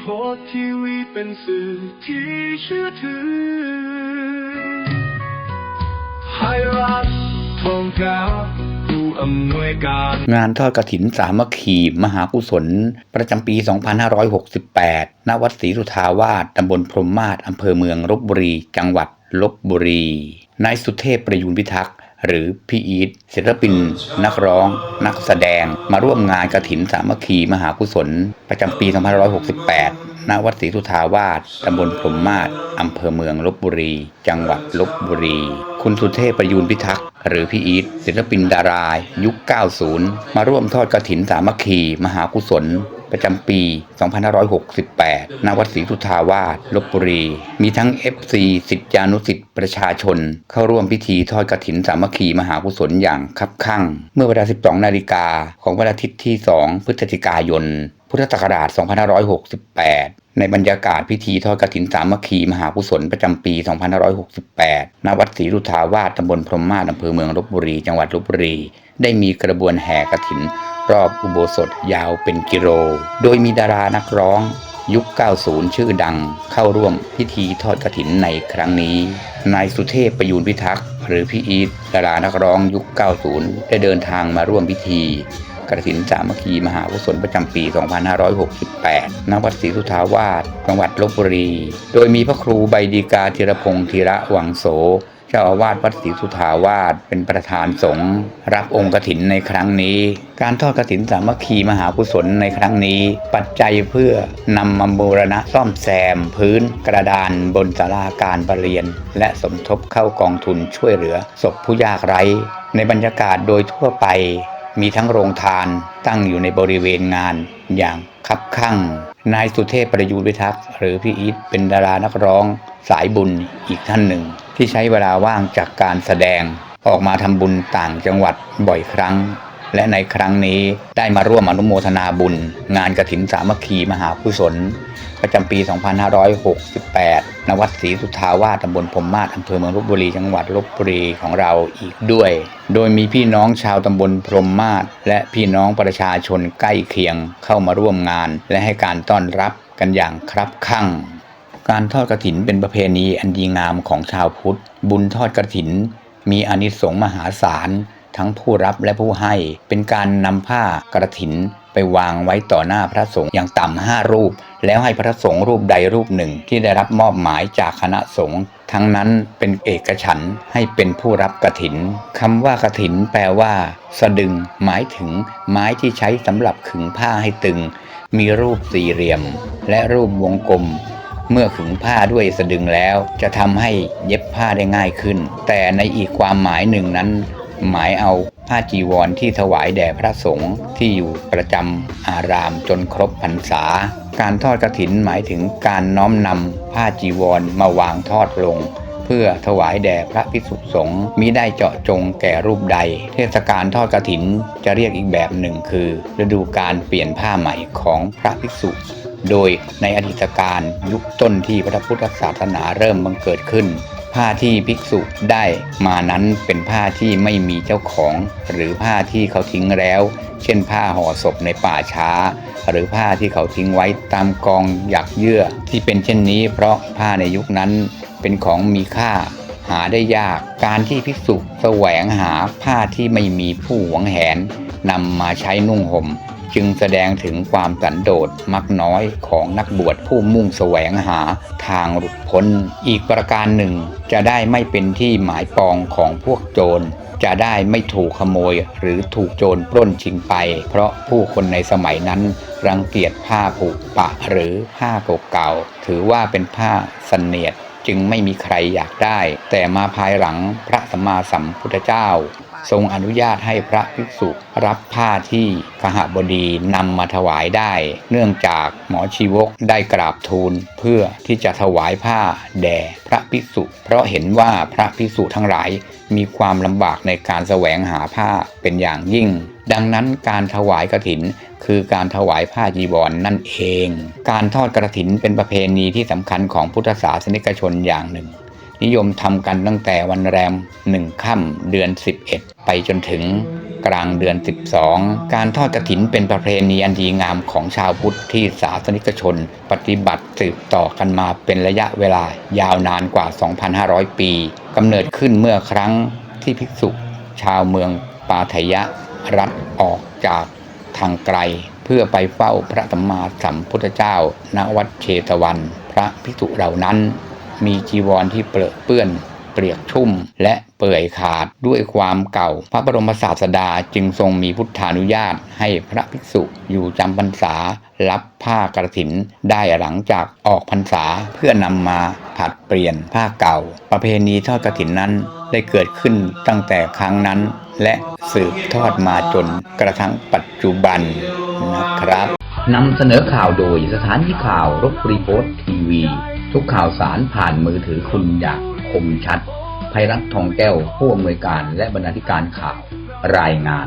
โพสต์ทีวีเป็นสื่อที่เชื่อถือไทยรัฐทองแก้วผู้อำนวยการ งานทอดกระถินสามัคคีมหากุศล ประจำปี 2568 ณ วัดศรีสุทาวาสตำบลพรมมาศอำเภอเมืองลบบุรี จังหวัดลบบุรี นายสุเทพประยูนพิทักษ์ หรือพี่อีทศิลปิน นักร้อง นักแสดง มาร่วมงานกระถินสามัคคีมหากุศล ประจำปี 2568 ณ วัดศรีสุทาวาสตำบลพรมมาศอำเภอเมืองลบบุรี จังหวัดลบบุรี คุณสุเทพประยูนพิทักษ์ หรือพี่อีทศิลปินดารายุค 90 มาร่วมทอดกระถินสามัคคีมหากุศล ประจำปี 2568 ณ วัดศรีสุทาวาสลบบุรี มีทั้ง FC สิทธิานุสิทธิประชาชน เข้าร่วมพิธีทอดกระถินสามัคคีมหากุศลอย่างคับคั่ง เมื่อเวลา 12 นาฬิกาของวันอาทิตย์ที่ 2 พฤศจิกายน พุทธศักราช 2568 ในบรรยากาศพิธีทอดกฐินสามัคคีมหากุศลประจำปี 2568 ณ วัดศรีรุทาวาสตำบลพรหมมาศอำเภอเมืองลบบุรี จังหวัดลบบุรี ได้มีกระบวนแห่กฐิน รอบอุโบสถยาวเป็นกิโล โดยมีดารานักร้อง ยุค 90 ชื่อดัง เข้าร่วมพิธีทอดกฐินในครั้งนี้ นายสุเทพประยูนพิทักษ์หรือพี่อีทดารานักร้องยุค 90 ได้เดินทางมาร่วมพิธี กระถินสามัคคีมหากุศลประจำปี 2568 ณ วัดศรีสุทาวาสจังหวัดลบบุรี โดยมีพระครูใบดีกาธีรพงศ์ธีระวังโส เจ้าอาวาสวัดศรีสุทาวาสเป็นประธานสงฆ์รับองค์กระถินในครั้งนี้ การทอดกระถินสามัคคีมหากุศลในครั้งนี้ ปัจจัยเพื่อนำมาบูรณะซ่อมแซม พื้นกระดานบนศาลาการประเรียน และสมทบเข้ากองทุนช่วยเหลือศพผู้ยากไร้ในบรรยากาศโดยทั่วไป มีทั้งโรงทานตั้งอยู่ในบริเวณงานอย่างคับขั้งนายสุเทพประยูรพิทักษ์หรือพี่อีทเป็นดารานักร้องสายบุญอีกท่านหนึ่ง ที่ใช้เวลาว่างจากการแสดงออกมาทำบุญต่างจังหวัดบ่อยครั้ง และในครั้งนี้ได้มาร่วมอนุโมทนาบุญ งานกฐินสามัคคีมหากุศลประจำปี 2568 ณ วัดศรีสุทาวาสตำบลพรมมาศอำเภอเมืองลบบุรี จังหวัดลบบุรีของเราอีกด้วย โดยมีพี่น้องชาวตำบลพรมมาศและพี่น้องประชาชนใกล้เคียงเข้ามาร่วมงาน และให้การต้อนรับกันอย่างครับข้างการทอดกระถินเป็นประเพณีอันดีงามของชาวพุทธ บุญทอดกระถิน มีอนิสงส์มหาศาล ทั้งผู้รับและผู้ให้ เป็นการนำผ้ากระถินไปวางไว้ต่อหน้าพระสงฆ์อย่างต่ำห้ารูป แล้วให้พระสงฆ์รูปใดรูปหนึ่ง ที่ได้รับมอบหมายจากคณะสงฆ์ทั้งนั้นเป็นเอกฉันท์ให้เป็นผู้รับกระถินคำว่ากระถินแปลว่า สะดึง หมายถึงไม้ที่ใช้สำหรับขึงผ้าให้ตึง มีรูปสี่เหลี่ยม และรูปวงกลมเมื่อขึงผ้าด้วยสะดึงแล้ว จะทำให้เย็บผ้าได้ง่ายขึ้น แต่ในอีกความหมายหนึ่งนั้น หมายเอาผ้าจีวรที่ถวายแด่พระสงฆ์ที่อยู่ประจำอารามจนครบพรรษา การทอดกระถินหมายถึงการน้อมนำผ้าจีวรมาวางทอดลง เพื่อถวายแด่พระภิกษุสงฆ์มิได้เจาะจงแก่รูปใด เทศกาลทอดกระถินจะเรียกอีกแบบหนึ่งคือ ฤดูการเปลี่ยนผ้าใหม่ของพระภิกษุโดยในอดีตการยุคต้นที่พระพุทธศาสนาเริ่มบังเกิดขึ้น ผ้าที่ภิกษุได้มานั้นเป็นผ้าที่ไม่มีเจ้าของ หรือผ้าที่เขาทิ้งแล้ว เช่นผ้าห่อศพในป่าช้า หรือผ้าที่เขาทิ้งไว้ตามกองหยักเยื่อ ที่เป็นเช่นนี้ เพราะผ้าในยุคนั้นเป็นของมีค่าหาได้ยาก การที่ภิกษุแสวงหาผ้าที่ไม่มีผู้หวงแหนนำมาใช้นุ่งห่ม จึงแสดงถึงความสันโดษมักน้อยของนักบวชผู้มุ่งแสวงหาทางหลุดพ้น อีกประการหนึ่ง จะได้ไม่เป็นที่หมายปองของพวกโจร จะได้ไม่ถูกขโมยหรือถูกโจรปล้นชิงไป เพราะผู้คนในสมัยนั้นรังเกียจผ้าผูกปะหรือผ้าเก่าๆถือว่าเป็นผ้าสนเนียดจึงไม่มีใครอยากได้ แต่มาภายหลังพระสัมมาสัมพุทธเจ้า ทรงอนุญาตให้พระภิกษุรับผ้าที่กหบดีนำมาถวายได้ เนื่องจากหมอชีวกได้กราบทูลเพื่อที่จะถวายผ้าแด่พระภิกษุ เพราะเห็นว่าพระภิกษุทั้งหลายมีความลำบากในการแสวงหาผ้าเป็นอย่างยิ่ง ดังนั้นการถวายกฐินคือการถวายผ้าจีวรนนั่นเอง การทอดกระถินเป็นประเพณีที่สำคัญของพุทธศาสนิกชนอย่างหนึ่ง นิยมทำกันตั้งแต่วันแรมหนึ่งค่ำเดือน 11 ไปจนถึงกลางเดือน 12 การทอดกระถินเป็นประเพณีอันดีงามของชาวพุทธที่ศาสนิกชน ปฏิบัติสืบต่อกันมาเป็นระยะเวลายาวนานกว่า 2,500 ปีกำเนิดขึ้นเมื่อครั้งที่ภิกษุชาวเมืองปาทยะรัฐออกจากทางไกล เพื่อไปเฝ้าพระสัมมาสัมพุทธเจ้าณวัดเชตวัน พระภิกษุเหล่านั้น มีจีวรที่เปรอะเปื้อนเปียกชุ่ม และเปื่อยขาดด้วยความเก่า พระบรมศาสดาจึงทรงมีพุทธานุญาตให้พระภิกษุอยู่จำพรรษารับผ้ากระถินได้หลังจากออกพรรษาเพื่อนำมาผัดเปลี่ยนผ้าเก่า ประเพณีทอดกระถินนั้นได้เกิดขึ้นตั้งแต่ครั้งนั้น และสืบทอดมาจนกระทั่งปัจจุบันนะครับนำเสนอข่าวโดยสถานีข่าวรบรีโพสทีวี ทุกข่าวสารผ่านมือถือคุณอย่างคมชัดภัยรัฐทองแก้วผู้อำนวยการและบรรณาธิการข่าวรายงาน